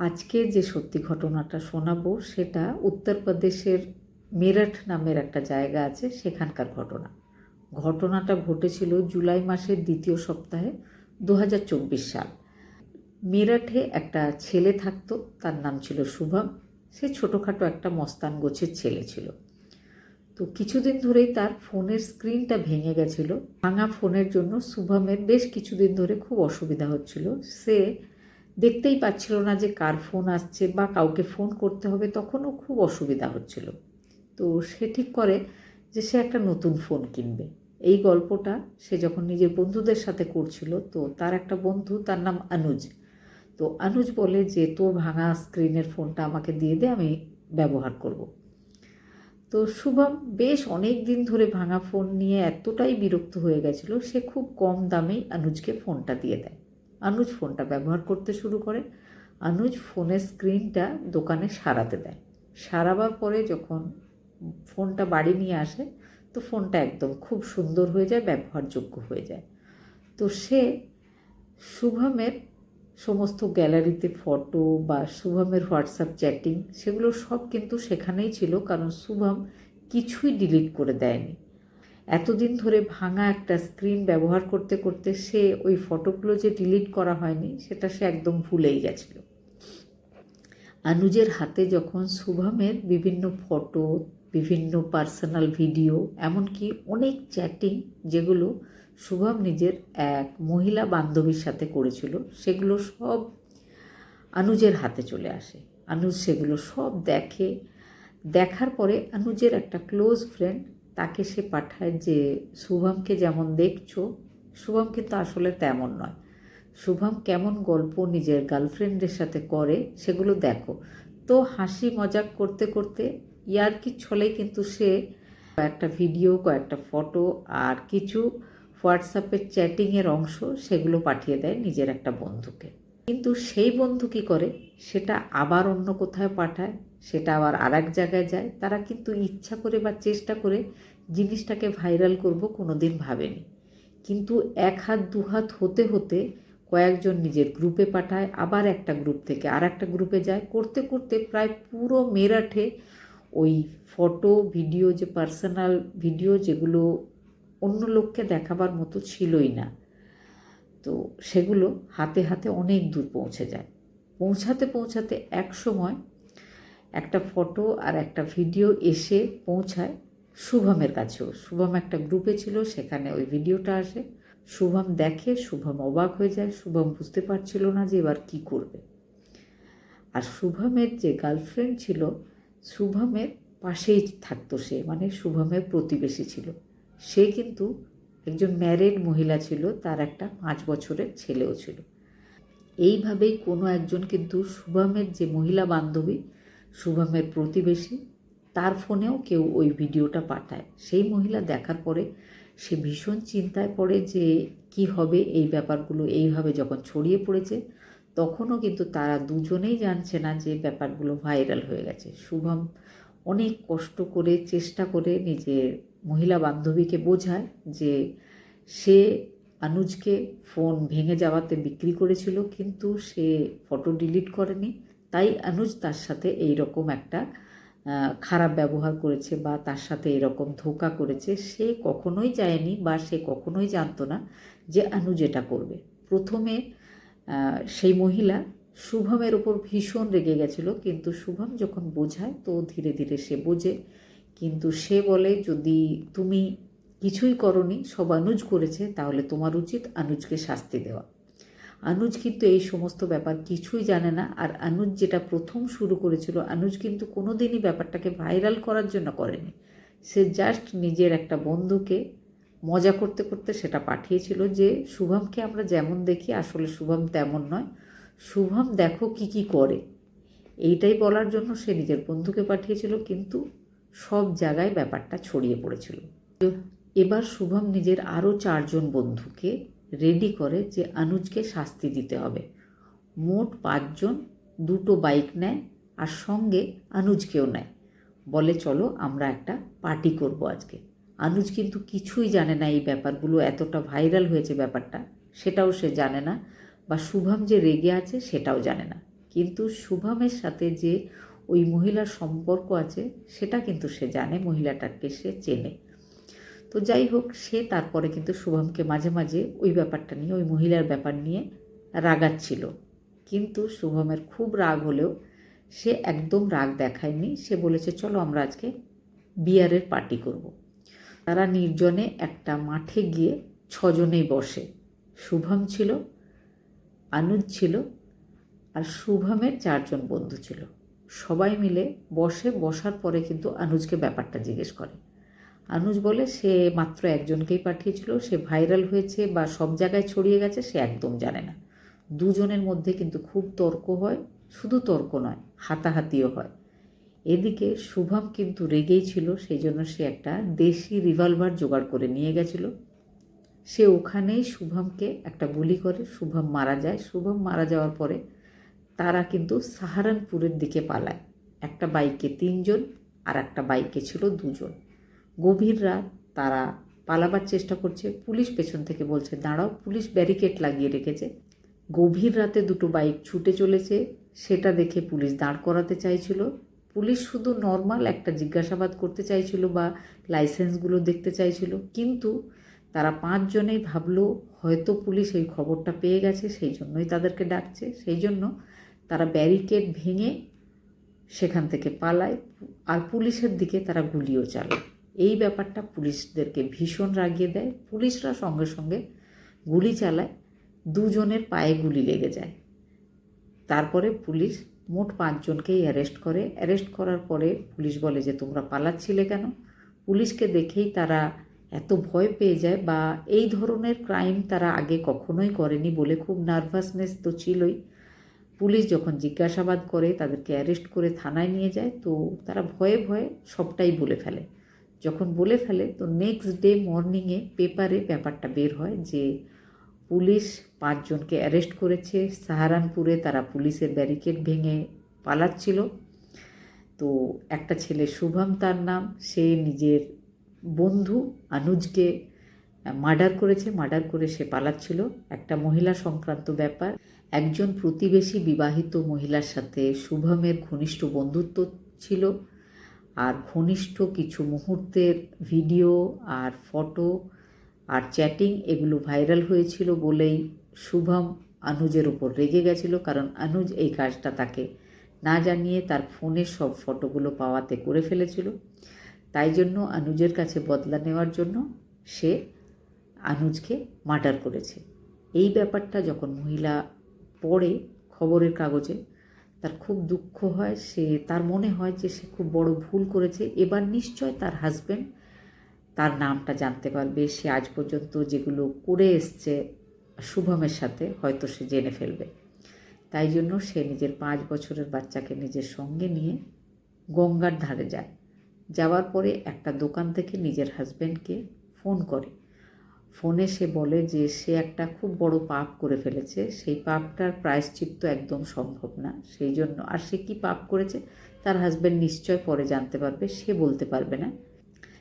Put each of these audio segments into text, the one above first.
আজকে যে সত্যি ঘটনাটা শোনাবো, সেটা উত্তরপ্রদেশের মেরঠ নামের একটা জায়গা আছে, সেখানকার ঘটনা। ঘটনাটা ঘটেছিল জুলাই মাসের দ্বিতীয় সপ্তাহে দু হাজার চব্বিশ সাল। মেরঠে একটা ছেলে থাকতো, তার নাম ছিল শুভম। সে ছোটোখাটো একটা মস্তান গোছের ছেলে ছিল। তো কিছুদিন ধরেই তার ফোনের স্ক্রিনটা ভেঙে গেছিল। ভাঙা ফোনের জন্য শুভমের বেশ কিছুদিন ধরে খুব অসুবিধা হচ্ছিল। সে দেখতেই পাচ্ছিল না যে কার ফোন আসছে বা কাউকে ফোন করতে হবে, তখনও খুব অসুবিধা হচ্ছিল। তো সে ঠিক করে যে সে একটা নতুন ফোন কিনবে। এই গল্পটা সে যখন নিজের বন্ধুদের সাথে করছিল, তো তার একটা বন্ধু, তার নাম অনুজ। তো অনুজ বলে যে, তোর ভাঙা স্ক্রিনের ফোনটা আমাকে দিয়ে দে, আমি ব্যবহার করব। তো শুভম বেশ অনেক দিন ধরে ভাঙা ফোন নিয়ে এতটাই বিরক্ত হয়ে গেছিল, সে খুব কম দামেই অনুজকে ফোনটা দিয়ে দেয়। অনুজ ফোনটা ব্যবহার করতে শুরু করে। অনুজ ফোনের স্ক্রিনটা দোকানে সারাতে দেয়। সারাবার পরে যখন ফোনটা বাড়ি নিয়ে আসে, তো ফোনটা একদম খুব সুন্দর হয়ে যায়, ব্যবহারযোগ্য হয়ে যায়। তো সে শুভমের সমস্ত গ্যালারিতে ফটো বা শুভমের হোয়াটসঅ্যাপ চ্যাটিং, সেগুলো সব কিন্তু সেখানেই ছিল, কারণ শুভম কিছুই ডিলিট করে দেয়নি। এতদিন ধরে ভাঙা একটা স্ক্রিন ব্যবহার করতে করতে সে ওই ফটোগুলো যে ডিলিট করা হয়নি, সেটা সে একদম ভুলেই গেছিল। অনুজের হাতে যখন শুভমের বিভিন্ন ফটো বিভিন্ন পার্সোনাল ভিডিও এমনকি অনেক চ্যাটিং যেগুলো শুভম নিজের এক মহিলা বান্ধবীর সাথে করেছিল, সেগুলো সব অনুজের হাতে চলে আসে। অনুজ সেগুলো সব দেখে, দেখার পরে অনুজের একটা ক্লোজ ফ্রেন্ড তাকে সে পাঠায় যে, শুভমকে যেমন দেখছ, শুভম কিন্তু আসলে তেমন নয়। শুভম কেমন গল্প নিজের গার্লফ্রেন্ডের সাথে করে সেগুলো দেখো। তো হাসি মজাক করতে করতে ইয়ার্কির ছলে কিন্তু সে কয়েকটা ভিডিও, কয়েকটা ফটো আর কিছু হোয়াটসঅ্যাপের চ্যাটিংয়ের অংশ সেগুলো পাঠিয়ে দেয় নিজের একটা বন্ধুকে। কিন্তু সেই বন্ধু কী করে? সেটা আবার অন্য কোথায় পাঠায়? সেটা আবার আর এক জায়গায় যায়। তারা কিন্তু ইচ্ছা করে বা চেষ্টা করে জিনিসটাকে ভাইরাল করব কোনো দিন ভাবেনি। কিন্তু এক হাত, দু হাত হতে হতে কয়েকজন নিজের গ্রুপে পাঠায়, আবার একটা গ্রুপ থেকে আর একটা গ্রুপে যায়। করতে করতে প্রায় পুরো মেরাঠে ওই ফটো ভিডিও যে পার্সোনাল ভিডিও যেগুলো অন্য লোককে দেখাবার মতো ছিলই না। তো সেগুলো হাতে হাতে অনেক দূর পৌঁছে যায়। পৌঁছাতে পৌঁছাতে এক সময় একটা ফটো আর একটা ভিডিও এসে পৌঁছায় শুভমের কাছেও। শুভম একটা গ্রুপে ছিল, সেখানে ওই ভিডিওটা আসে। শুভম দেখে, শুভম অবাক হয়ে যায়। শুভম বুঝতে পারছিল না যে এবার কি করবে। আর শুভমের যে গার্লফ্রেন্ড ছিল, শুভমের পাশেই থাকতো সে মানে শুভমের প্রতিবেশী ছিল। সে কিন্তু একজন ম্যারেড মহিলা ছিল, তার একটা পাঁচ বছরের ছেলেও ছিল। এইভাবেই কোনো একজন কিন্তু শুভমের যে মহিলা বান্ধবী শুভমের প্রতিবেশী। তার ফোনেও কেউ ওই ভিডিওটা পাঠায়। সেই মহিলা দেখার পরে সে ভীষণ চিন্তায় পড়ে যে কি হবে এই ব্যাপারগুলো। এইভাবে যখন ছড়িয়ে পড়েছে, তখনও কিন্তু তারা দুজনেই জানছে না যে ব্যাপারগুলো ভাইরাল হয়ে গেছে। শুভম অনেক কষ্ট করে, চেষ্টা করে নিজের মহিলা বান্ধবীকে বোঝায় যে সে অনুজকে ফোন ভেঙে যাওয়াতে বিক্রি করেছিল, কিন্তু সে ফটো ডিলিট করেনি। তাই অনুজ তার সাথে এই রকম একটা খারাপ ব্যবহার করেছে বা তার সাথে এরকম ধোকা করেছে, সে কখনোই যায়নি বা সে কখনোই জানতো না যে অনুজ এটা করবে। প্রথমে সেই মহিলা শুভমের ওপর ভীষণ রেগে গেছিল, কিন্তু শুভম যখন বোঝায়, তো ধীরে ধীরে সে বোঝে। কিন্তু সে বলে, যদি তুমি কিছুই করনি, সব অনুজ করেছে, তাহলে তোমার উচিত অনুজকে শাস্তি দেওয়া। অনুজ কিন্তু এই সমস্ত ব্যাপার কিছুই জানে না। আর অনুজ যেটা প্রথম শুরু করেছিল অনুজ কিন্তু কোনো দিনই ব্যাপারটাকে ভাইরাল করার জন্য করেনি। সে জাস্ট নিজের একটা বন্ধুকে মজা করতে করতে সেটা পাঠিয়েছিল যে, শুভমকে আমরা যেমন দেখি, আসলে শুভম তেমন নয়। শুভম দেখো কি কি করে। এইটাই বলার জন্য সে নিজের বন্ধুকে পাঠিয়েছিল, কিন্তু সব জায়গায় ব্যাপারটা ছড়িয়ে পড়েছিল। এবার শুভম নিজের আরও চারজন বন্ধুকে রেডি করে যে অনুজকে শাস্তি দিতে হবে। মোট পাঁচজন দুটো বাইক নেয় আর সঙ্গে অনুজকেও নেয়। বলে চলো আমরা একটা পার্টি করব আজকে। অনুজ কিন্তু কিছুই জানে না এই ব্যাপারগুলো, এতটা ভাইরাল হয়েছে ব্যাপারটা, সেটাও সে জানে না বা শুভম যে রেগে আছে সেটাও জানে না। কিন্তু শুভমের সাথে যে ওই মহিলার সম্পর্ক আছে, সেটা কিন্তু সে জানে, মহিলাটাকে সে চেনে। তো যাই হোক, সে তারপরে কিন্তু শুভমকে মাঝে মাঝে ওই ব্যাপারটা নিয়ে, ওই মহিলার ব্যাপার নিয়ে রাগাচ্ছিল। কিন্তু শুভমের খুব রাগ হলেও সে একদম রাগ দেখায়নি। সে বলেছে, চলো আমরা আজকে বিয়ারের পার্টি করব। তারা নির্জনে একটা মাঠে গিয়ে ছজনেই বসে। শুভম ছিল, আনুজ ছিল আর শুভমের চারজন বন্ধু ছিল। সবাই মিলে বসে, বসার পরে কিন্তু আনুজকে ব্যাপারটা জিজ্ঞেস করে। আনুজ বলে সে মাত্র একজনকেই পাঠিয়েছিল, সে ভাইরাল হয়েছে বা সব জায়গায় ছড়িয়ে গেছে সে একদম জানে না। দুজনের মধ্যে কিন্তু খুব তর্ক হয়, শুধু তর্ক নয়, হাতাহাতিও হয়। এদিকে শুভম কিন্তু রেগেই ছিল সেই জন্য সে একটা দেশি রিভলভার জোগাড় করে নিয়ে গেছিল। সে ওখানেই শুভমকে একটা গুলি করে, শুভম মারা যায়। শুভম মারা যাওয়ার পরে তারা কিন্তু সাহারানপুরের দিকে পালায়। একটা বাইকে তিনজন আর একটা বাইকে ছিল দুজন। গভীর রাত, তারা পালাবার চেষ্টা করছে। পুলিশ পেছন থেকে বলছে, দাঁড়াও, পুলিশ ব্যারিকেড লাগিয়ে রেখেছে। গভীর রাতে দুটো বাইক ছুটে চলেছে, সেটা দেখে পুলিশ দাঁড় করাতে চাইছিল। পুলিশ শুধু নর্মাল একটা জিজ্ঞাসাবাদ করতে চাইছিল বা লাইসেন্সগুলো দেখতে চাইছিল। কিন্তু তারা পাঁচজনেই ভাবলো, হয়তো পুলিশ এই খবরটা পেয়ে গেছে, সেই জন্যই তাদেরকে ডাকছে। সেই জন্য তারা ব্যারিকেড ভেঙে সেখান থেকে পালায়। আর পুলিশের দিকে তারা গুলিও চালায়। এই ব্যাপারটা পুলিশদেরকে ভীষণ রাগিয়ে দেয়। পুলিশরা সঙ্গে সঙ্গে গুলি চালায়, দুজনের পায়ে গুলি লেগে যায়। তারপরে পুলিশ মোট পাঁচজনকেই অ্যারেস্ট করে। অ্যারেস্ট করার পরে পুলিশ বলে যে, তোমরা পালাচ্ছিলে কেন? পুলিশকে দেখেই তারা এত ভয় পেয়ে যায় বা এই ধরনের ক্রাইম তারা আগে কখনোই করেনি বলে খুব নার্ভাসনেস তো ছিলই। পুলিশ যখন জিজ্ঞাসাবাদ করে, তাদেরকে অ্যারেস্ট করে থানায় নিয়ে যায়। তো তারা ভয়ে ভয়ে সবটাই বলে ফেলে। যখন বলে ফেলে, তো নেক্সট ডে মর্নিংয়ে পেপারে ব্যাপারটা বের হয় যে, পুলিশ পাঁচজনকে অ্যারেস্ট করেছে। সাহারানপুরে তারা পুলিশের ব্যারিকেড ভেঙে পালাচ্ছিল। তো একটা ছেলে শুভম তার নাম, সে নিজের বন্ধু আনুজকে মার্ডার করেছে। মার্ডার করে সে পালাচ্ছিল। একটা মহিলা সংক্রান্ত ব্যাপার। একজন প্রতিবেশী বিবাহিত মহিলার সাথে শুভমের ঘনিষ্ঠ বন্ধুত্ব ছিল। আর ঘনিষ্ঠ কিছু মুহূর্তের ভিডিও আর ফটো আর চ্যাটিং এগুলো ভাইরাল হয়েছিল বলেই শুভম অনুজের ওপর রেগে গেছিল কারণ অনুজ এই কাজটা তাকে না জানিয়ে তার ফোনের সব ফটোগুলো পাওয়াতে করে ফেলেছিল। তাই জন্য অনুজের কাছে বদলা নেওয়ার জন্য সে অনুজকে মার্ডার করেছে। এই ব্যাপারটা যখন মহিলা পড়ে খবরের কাগজে তার খুব দুঃখ হয়, সে, তার মনে হয় যে সে খুব বড় ভুল করেছে। এবার নিশ্চয় তার হাজব্যান্ড তার নামটা জানতে পারবে। সে আজ পর্যন্ত যেগুলো করে এসছে শুভমের সাথে, হয়তো সে জেনে ফেলবে। তাই জন্য সে নিজের পাঁচ বছরের বাচ্চাকে নিজের সঙ্গে নিয়ে গঙ্গার ধারে যায়। যাওয়ার পরে একটা দোকান থেকে নিজের হাজব্যান্ডকে ফোন করে। ফোনে সে বলে যে, সে একটা খুব বড় পাপ করে ফেলেছে। সেই পাপটার প্রায়শ্চিত্ত একদম সম্ভব না। সেই জন্য আর সে কি পাপ করেছে, তার হাজব্যান্ড নিশ্চয় পরে জানতে পারবে। সে বলতে পারবে না।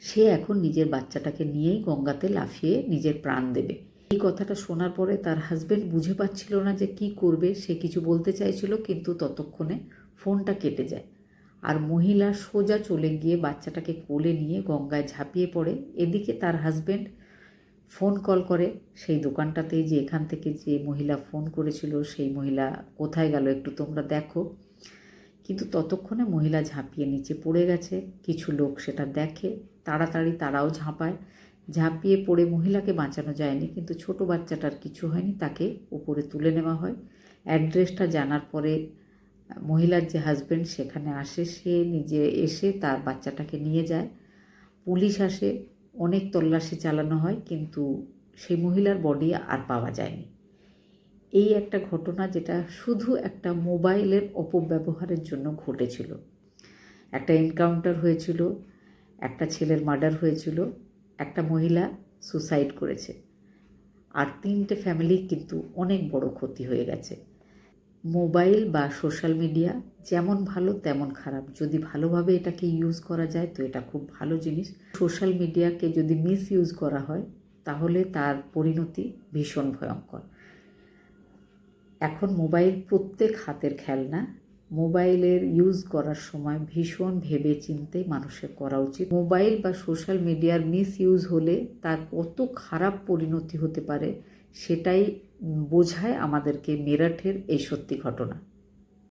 সে এখন নিজের বাচ্চাটাকে নিয়েই গঙ্গাতে লাফিয়ে নিজের প্রাণ দেবে। এই কথাটা শোনার পরে তার হাজব্যান্ড বুঝে পাচ্ছিল না যে কি করবে। সে কিছু বলতে চাইছিল, কিন্তু ততক্ষণে ফোনটা কেটে যায়। আর মহিলা সোজা চলে গিয়ে বাচ্চাটাকে কোলে নিয়ে গঙ্গায় ঝাঁপিয়ে পড়ে। এদিকে তার হাজব্যান্ড ফোন কল করে সেই দোকানটাতেই যে এখান থেকে যে মহিলা ফোন করেছিল, সেই মহিলা কোথায় গেল একটু তোমরা দেখো। কিন্তু ততক্ষণে মহিলা ঝাঁপিয়ে নিচে পড়ে গেছে। কিছু লোক সেটা দেখে, তাড়াতাড়ি তারাও ঝাঁপায়। ঝাঁপিয়ে পড়ে মহিলাকে বাঁচানো যায়নি, কিন্তু ছোট বাচ্চাটার কিছু হয়নি, তাকে উপরে তুলে নেওয়া হয়। অ্যাড্রেসটা জানার পরে মহিলার যে হাজব্যান্ড সেখানে আসে, সে নিজে এসে তার বাচ্চাটাকে নিয়ে যায়। পুলিশ আসে অনেক তল্লাশি চালানো হয়, কিন্তু সেই মহিলার বডি আর পাওয়া যায়নি। এই একটা ঘটনা যেটা শুধু একটা মোবাইলের অপব্যবহারের জন্য ঘটেছিল। একটা এনকাউন্টার হয়েছিল, একটা ছেলের মার্ডার হয়েছিল, একটা মহিলা সুসাইড করেছে। আর তিনটে ফ্যামিলি কিন্তু অনেক বড় ক্ষতি হয়ে গেছে। মোবাইল বা সোশ্যাল মিডিয়া যেমন ভালো তেমন খারাপ। যদি ভালোভাবে এটাকে ইউজ করা যায় তো এটা খুব ভালো জিনিস। সোশ্যাল মিডিয়াকে যদি মিস ইউজ করা হয় তাহলে তার পরিণতি ভীষণ ভয়ঙ্কর। এখন মোবাইল প্রত্যেক হাতের খেলনা। মোবাইলের ইউজ করার সময় ভীষণ ভেবে চিন্তে মানুষের করা উচিত। মোবাইল বা সোশ্যাল মিডিয়ার মিস ইউজ হলে তার কত খারাপ পরিণতি হতে পারে সেটাই বোঝায় আমাদেরকে মেরাঠের এই সত্যি ঘটনা।